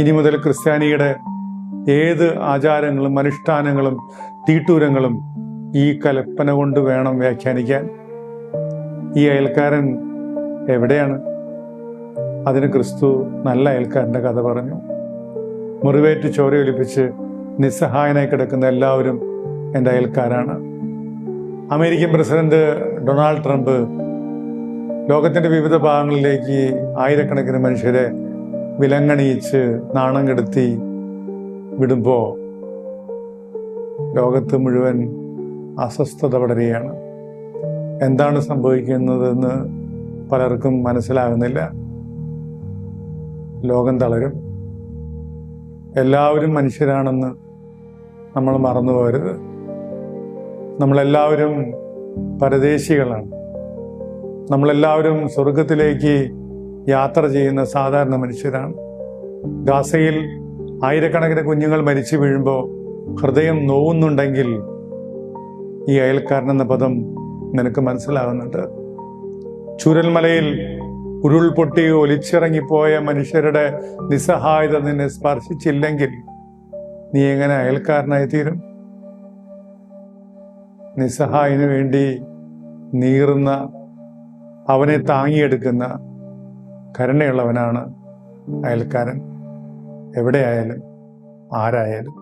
ഇനി മുതൽ ക്രിസ്ത്യാനിയുടെ ഏത് ആചാരങ്ങളും അനുഷ്ഠാനങ്ങളും തീട്ടൂരങ്ങളും ഈ കൽപ്പന കൊണ്ട് വേണം വ്യാഖ്യാനിക്കാൻ. ഈ അയൽക്കാരൻ എവിടെയാണ്? അതിന് ക്രിസ്തു നല്ല അയൽക്കാരന്റെ കഥ പറഞ്ഞു. മുറിവേറ്റ് ചോരയൊലിപ്പിച്ച് നിസ്സഹായനായി കിടക്കുന്ന എല്ലാവരും എന്റെ അയൽക്കാരാണ്. അമേരിക്കൻ പ്രസിഡന്റ് ഡൊണാൾഡ് ട്രംപ് ലോകത്തിന്റെ വിവിധ ഭാഗങ്ങളിലേക്ക് ആയിരക്കണക്കിന് മനുഷ്യരെ വിലങ്ങണിയിച്ച് നാണം കെടുത്തി വിടുമ്പോൾ ലോകത്ത് മുഴുവൻ അസ്വസ്ഥത പടരുകയാണ്. എന്താണ് സംഭവിക്കുന്നതെന്ന് പലർക്കും മനസ്സിലാകുന്നില്ല. ലോകം തളരും. എല്ലാവരും മനുഷ്യരാണെന്ന് നമ്മൾ മറന്നു പോകരുത്. നമ്മളെല്ലാവരും പരദേശികളാണ്. നമ്മളെല്ലാവരും സ്വർഗത്തിലേക്ക് യാത്ര ചെയ്യുന്ന സാധാരണ മനുഷ്യരാണ്. ഗാസയിൽ ആയിരക്കണക്കിന് കുഞ്ഞുങ്ങൾ മരിച്ചു വീഴുമ്പോൾ ഹൃദയം നോവുന്നുണ്ടെങ്കിൽ ഈ അയൽക്കാരൻ എന്ന പദം നിനക്ക് മനസ്സിലാകുന്നുണ്ട് ചുരൽമലയിൽ ഉരുൾപൊട്ടി ഒലിച്ചിറങ്ങിപ്പോയ മനുഷ്യരുടെ നിസ്സഹായത നിന്നെ സ്പർശിച്ചില്ലെങ്കിൽ നീ എങ്ങനെ അയൽക്കാരനായി തീരും? നിസ്സഹായന് വേണ്ടി നീറുന്ന അവനെ താങ്ങിയെടുക്കുന്ന കരുണയുള്ളവനാണ് അയൽക്കാരൻ. എവിടെയായാലും ആരായാലും.